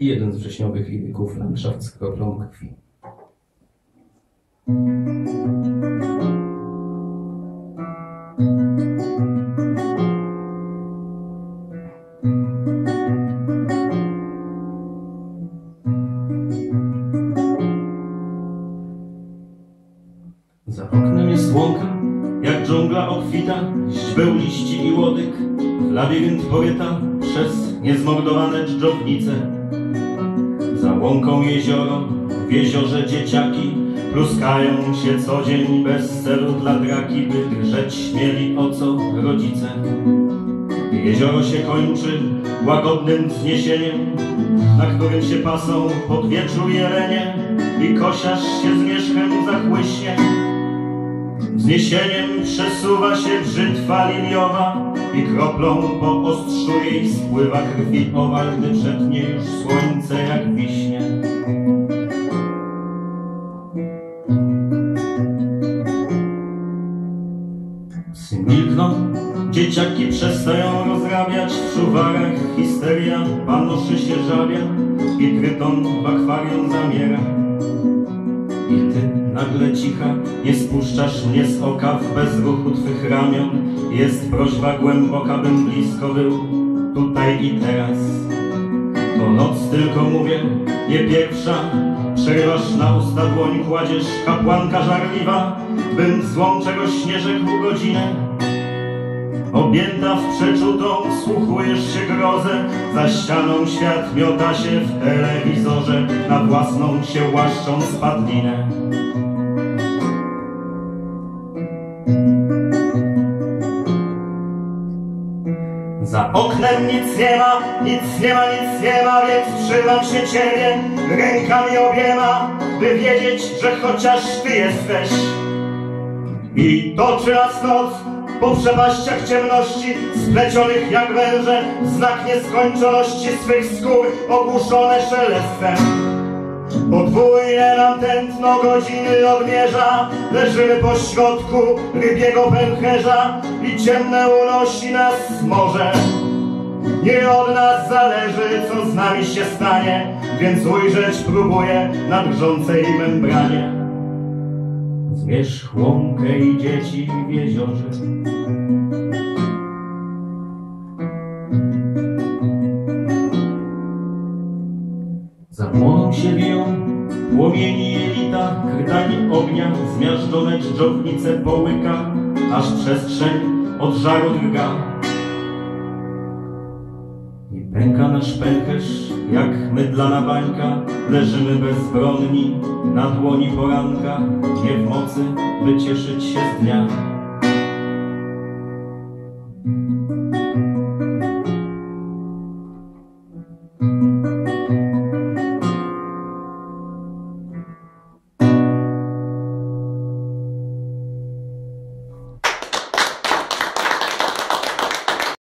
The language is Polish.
i jeden z wrześniowych liryków z kroplą krwi. Za oknem jest łąka, jak dżungla obfita, źbeł liści i łodyg, labirynt powieta przez niezmordowane dżdżownice. Za łąką jezioro, w jeziorze dzieciaki pluskają się co dzień bez celu dla draki, by drżeć śmieli o co rodzice. Jezioro się kończy łagodnym wzniesieniem, na którym się pasą pod wieczór jelenie i kosiarz się zmierzchem zachłyśnie. Wzniesieniem przesuwa się brzytwa liliowa i kroplą po ostrzu jej spływa krwi owal, gdy przetnie już słońce jak wiśnie. Psy milkną, dzieciaki przestają rozrabiać w szuwarach histeria, panoszy się żabia i tryton w akwarium zamiera. Nagle cicha, nie spuszczasz mnie z oka w bezruchu twych ramion. Jest prośba głęboka, bym blisko był, tutaj i teraz. To noc tylko mówię, nie pierwsza, przerywasz na usta dłoń, kładziesz kapłanka żarliwa, bym złą czegoś nie rzekł godzinę. Objęta w wsłuchujesz się grozę, za ścianą świat miota się w telewizorze, na własną się łaszczą spadlinę. Za oknem nic nie ma, nic nie ma, nic nie ma, więc trzymam się ciebie rękami obiema, by wiedzieć, że chociaż ty jesteś. I toczy nas noc po przepaściach ciemności, splecionych jak węże, znak nieskończoności swych skór ogłuszone szelestem. Podwójne nam tętno godziny odmierza, leżymy po środku rybiego pęcherza i ciemne unosi nas morze. Nie od nas zależy, co z nami się stanie, więc ujrzeć próbuję na drżącej membranie. Zmierzch łąkę i dzieci w jeziorze. Zapłoną się wiją płomieni jelita, krytami ognia, zmiażdżone dżdżownice połyka, aż przestrzeń od żaru drga. I pęka nasz pęcherz, jak mydlana bańka, leżymy bezbronni na dłoni poranka, nie w mocy, by cieszyć się z dnia.